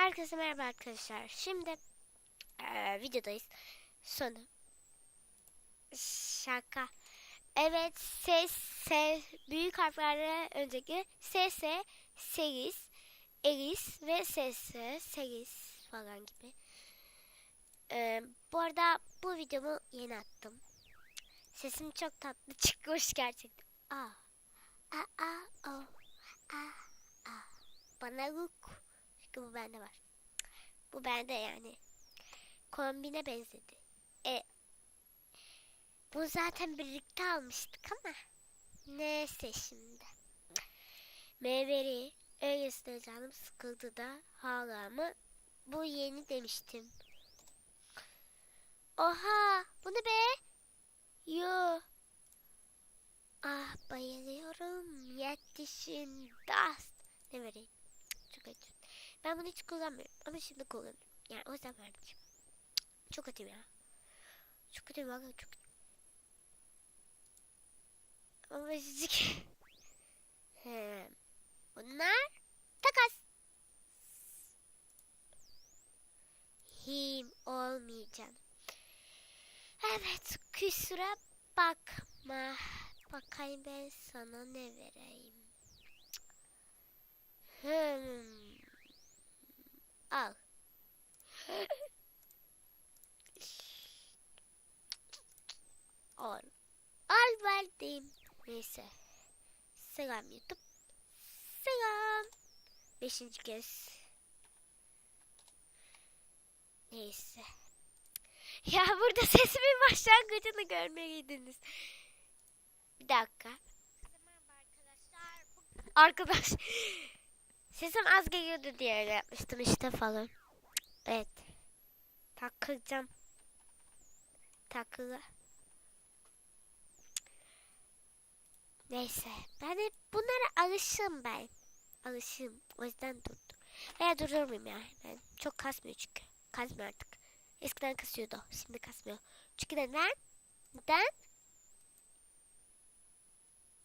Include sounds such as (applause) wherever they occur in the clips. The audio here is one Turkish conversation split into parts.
Herkese merhaba arkadaşlar. Şimdi eee, videodayız. Sonu. Şaka. Evet, ses, ses, büyük harflerle önceki SS, Seris, Eris ve SS, Seris falan gibi. Eee, bu arada bu videomu yeni attım. Sesim çok tatlı çıkmış gerçekten. Aa, aa, aa, o, aa, aa. Bana look. Çünkü bu bende var. Bu bende yani. Kombine benzedi. E, bu zaten birlikte almıştık ama. Neyse şimdi. Meyveli. Öylesine canım sıkıldı da hala mı? Bu yeni demiştim. Oha! Bu ne be? Yo. Ah bayılıyorum. Yetişin. Das. Ne vereyim? Çok acı. Ben bunu hiç kullanmıyorum ama şimdi kullanıyorum. Yani o yüzden vermeyeceğim. Çok kötüyüm ya. Çok kötüyüm valla çok. Ama. (laughs) He. Bunlar takas. Him olmayacağım. Evet kusura bakma. Bakayım ben sana ne vereyim. Hmm. Al. Al. Al verdim. Neyse. Selam YouTube. Selam. Beşinci kez. Neyse. Ya burada sesimin başlangıcını görmeliydiniz. Bir dakika. Arkadaş. Sesim az geliyordu diye öyle yapmıştım işte falan. Evet. Takılacağım. Takılı. Neyse. Ben hep bunlara alışım ben. Alışım. O yüzden durdum. Veya durur muyum ya? Ben çok kasmıyor çünkü. Kasmıyor artık. Eskiden kasıyordu. Şimdi kasmıyor. Çünkü neden? Neden?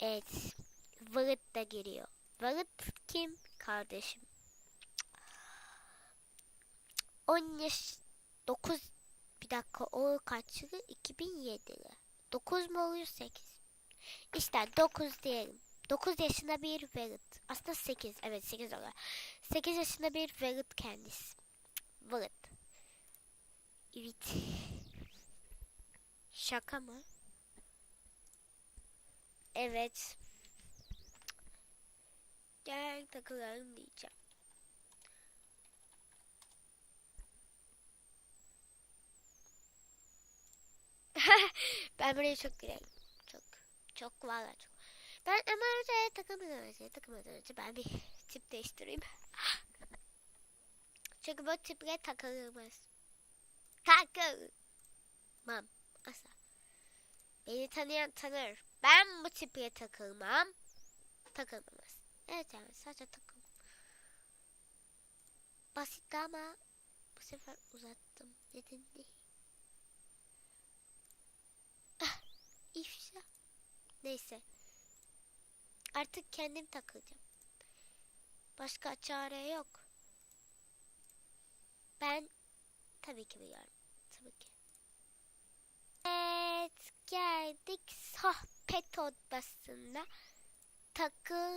Evet. Vıgıt da giriyor. Vıgıt kim? Kardeşim. 10 yaş 9 bir dakika o kaç yılı? 2007 yılı. 9 mu oluyor 8? İşte 9 diyelim. 9 yaşında bir velet. Aslında 8. Evet 8 oluyor. 8 yaşında bir velet kendisi. Velet. Evet. Şaka mı? Evet. Gel takılalım diyeceğim. (laughs) ben burayı çok gülerim. Çok. Çok valla çok. Ben ama önce takılmadan önce takılmadan önce ben bir (laughs) tip değiştireyim. (laughs) Çünkü bu tiple takılmaz. Takılmam. Asla. Beni tanıyan tanır. Ben bu tiple takılmam. Takılmamaz. Evet yani sadece takım. Basit ama bu sefer uzattım. Neden değil? Ah, ifşa. Neyse. Artık kendim takılacağım. Başka çare yok. Ben tabii ki biliyorum. Tabii ki. Evet geldik sohbet odasına takılmaya.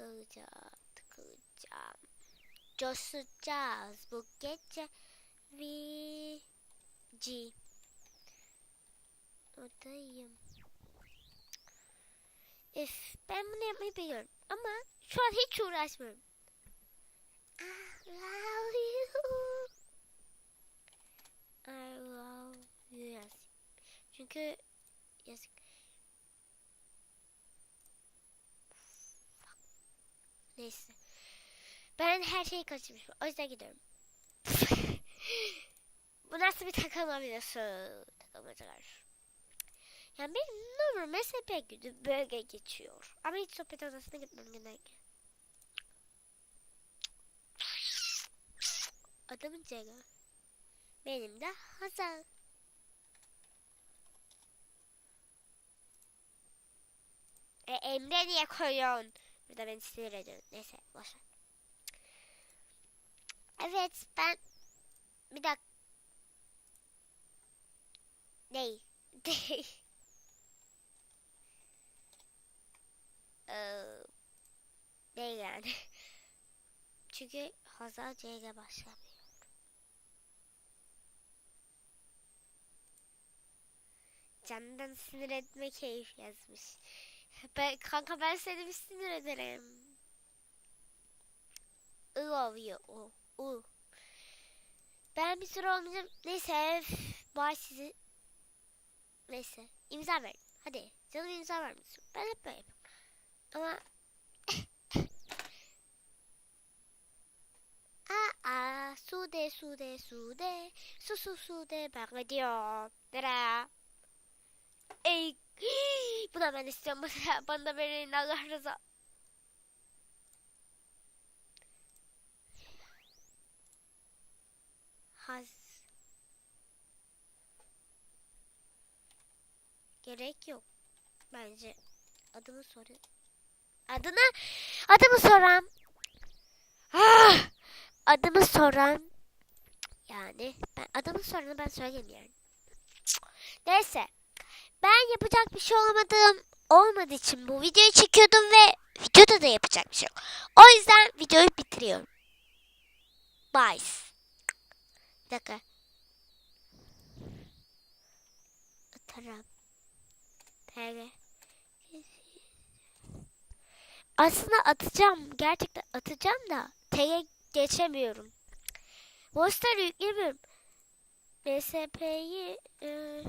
Takılacağım, takılacağım. Coşacağız bu gece. Vici. Odayım. Üf, ben bunu yapmayı biliyorum. Ama şu an hiç uğraşmıyorum. I love you. I love you. Çünkü yazık. Neyse. Ben her şeyi kaçırmışım. O yüzden gidiyorum. Bu nasıl bir takılma videosu? Takılmacalar. Yani benim normal MSP günü böyle geçiyor. Ama hiç sohbet odasına gitmem genellikle. Adamın Cega. Benim de Hazal. E, Emre niye koyuyorsun? Burada beni sinir ediyorsun. Neyse boş ver. Evet ben bir dakika. Değil. Değil. Ee, yani. (laughs) Çünkü Hazal C ile başlamıyor. Candan sinir etme keyif yazmış. Ben, kanka ben seni bir sinir ederim. I oluyor o. U. Ben bir süre olmayacağım. Neyse. Bay sizi. Neyse. imza ver. Hadi. Canım imza ver misin? Ben hep böyle yapıyorum. Ama (laughs) Aa, sude sude sude su su sude ben gidiyorum. Nereye? Ey, bu da ben istiyorum. (laughs) Bana, da verin Allah rıza. Haz. Gerek yok. Bence adımı sorayım. Adını adımı soran. Ah! Adımı soran yani ben adımı soranı ben söylemiyorum. Neyse. Ben yapacak bir şey olmadığım olmadığı için bu videoyu çekiyordum ve videoda da yapacak bir şey yok. O yüzden videoyu bitiriyorum. Bye. Bir dakika. Atarım. Aslında atacağım. Gerçekten atacağım da TR geçemiyorum. Monster yüklemiyorum. MSP'yi e,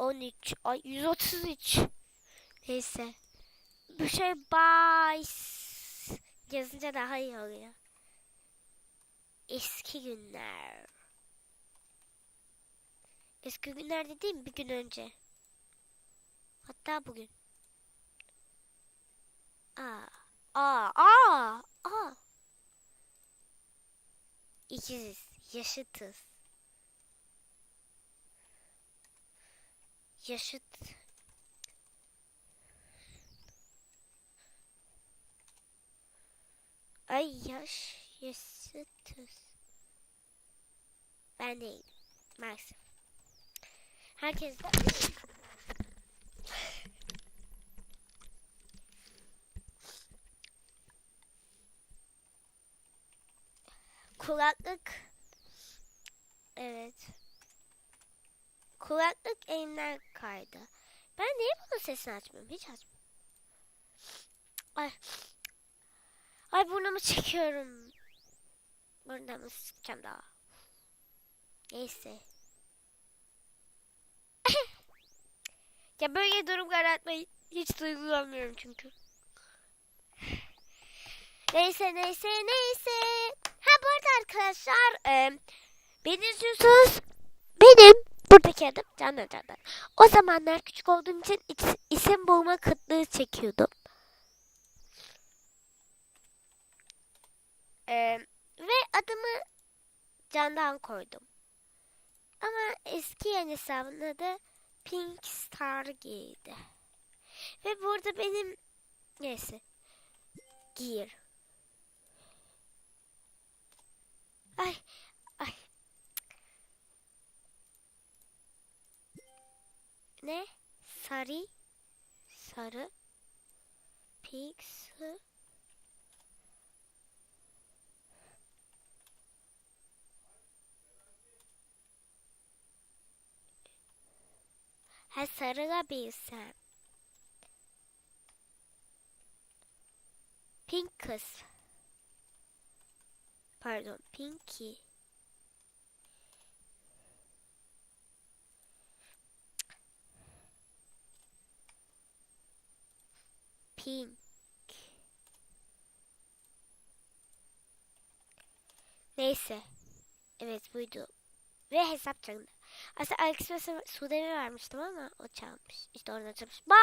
on üç, ay yüz otuz üç. Neyse. Bu şey bay yazınca daha iyi oluyor. Eski günler. Eski günler dediğim bir gün önce. Hatta bugün. Aa, aa, aa, aa. İkiziz, yaşıtız. Yaşıt. Ay yaş, yaşıtız. Ben değilim. Maalesef. Herkes de kulaklık evet kulaklık elimden kaydı. Ben niye bunun sesini açmıyorum? Hiç açmıyorum. Ay. Ay burnumu çekiyorum. Burnumu sıkacağım daha. Neyse. (laughs) Ya böyle durum yaratmayı hiç duygulanmıyorum çünkü. Neyse neyse neyse. Ha bu arada arkadaşlar e, beni izliyorsunuz. Benim buradaki adım Canan Canan. O zamanlar küçük olduğum için is- isim bulma kıtlığı çekiyordum. E, ve adımı Candan koydum. Ama eski yan hesabın adı Pink Star giydi. Ve burada benim neyse giyir. Ay Ne? Sarı sarı sı- Ha sarılabilsem. Pink kız. Pardon, Pinky. Pink. Neyse. Evet buydu. Ve hesap çalındı. Aslında Alex mesela Sude'ye vermiştim ama o çalmış. İşte oradan çalmış. Bye.